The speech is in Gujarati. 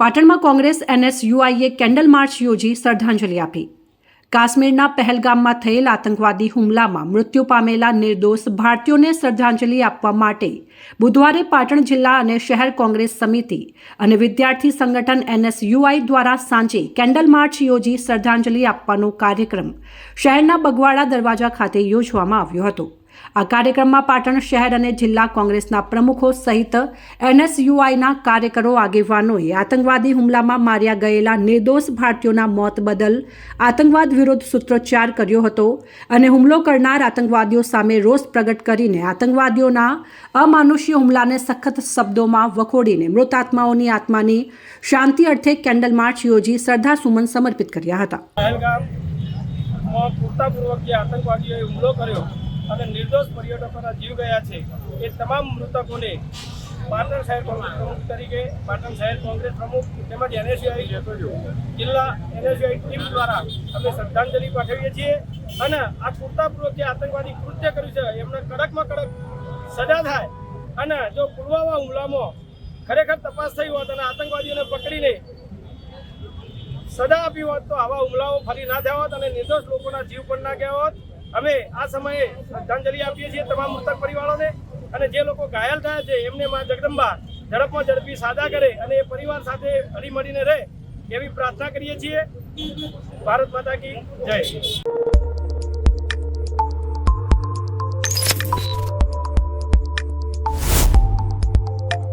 પાટણમાં કોંગ્રેસ એનએસયુઆઈએ કેન્ડલ માર્ચ યોજી શ્રદ્ધાંજલિ આપી. કાશ્મીરના પહેલગામમાં થયેલ આતંકવાદી હુમલામાં મૃત્યુ પામેલા નિર્દોષ ભારતીયોને શ્રદ્ધાંજલિ આપવા માટે બુધવારે પાટણ જિલ્લા અને શહેર કોંગ્રેસ સમિતિ અને વિદ્યાર્થી સંગઠન એનએસયુઆઈ દ્વારા સાંજે કેન્ડલ માર્ચ યોજી શ્રદ્ધાંજલિ આપવાનો કાર્યક્રમ શહેરના બગવાડા દરવાજા ખાતે યોજવામાં આવ્યો હતો. આ કાર્યક્રમમાં પાટણ શહેર અને જિલ્લા કોંગ્રેસના પ્રમુખો સહિત એનએસયુઆઈના કાર્યકરો, આગેવાનોએ આતંકવાદી હુમલામાં માર્યા ગયેલા નિર્દોષ ભારતીયોના મોત બદલ આતંકવાદ વિરુદ્ધ સૂત્રોચ્ચાર કર્યો હતો અને હુમલો કરનાર આતંકવાદીઓ સામે રોષ પ્રગટ કરીને આતંકવાદીઓના અમાનુષ્ય હુમલાને સખત શબ્દોમાં વખોડીને મૃતાત્માઓની આત્માની શાંતિ અર્થે કેન્ડલ માર્ચ યોજી શ્રદ્ધા સુમન સમર્પિત કર્યા હતા. પૂરતાપૂર્વક જે આતંકવાદીઓએ હુમલો કર્યો અને નિર્દોષ પર્યટકોના જીવ ગયા છે. એ તમામ મૃતકોને પાટણ શહેર કોંગ્રેસ પ્રમુખ તરીકે, પાટણ શહેર કોંગ્રેસ પ્રમુખ તેમજ એનએસયુઆઈ જિલ્લા એનએસયુઆઈ ટીમ દ્વારા અમે શ્રદ્ધાંજલિ પાઠવીએ છીએ અને આ કુર્તાપૂર્વક જે આતંકવાદી કૃત્ય કર્યું છે, એમને કડકમાં કડક સજા થાય અને જો પુલવામા હુમલામાં ખરેખર તપાસ થઈ હોત અને આતંકવાદીઓને પકડીને સજા આપી હોત તો આવા હુમલાઓ ફરી ના થયા હોત અને નિર્દોષ લોકોના જીવ પણ ના ગયા હોત. અમે આ સમયે શ્રદ્ધાંજલિ આપીએ છીએ તમામ મૃતક પરિવારોને અને જે લોકો ઘાયલ થયા છે, એમને માં જગદંબા ઝડપમાં ઝડપી સાજા કરે અને એ પરિવાર સાથે હળીમળીને રહે એવી પ્રાર્થના કરીએ છીએ. ભારત માતા કી જય.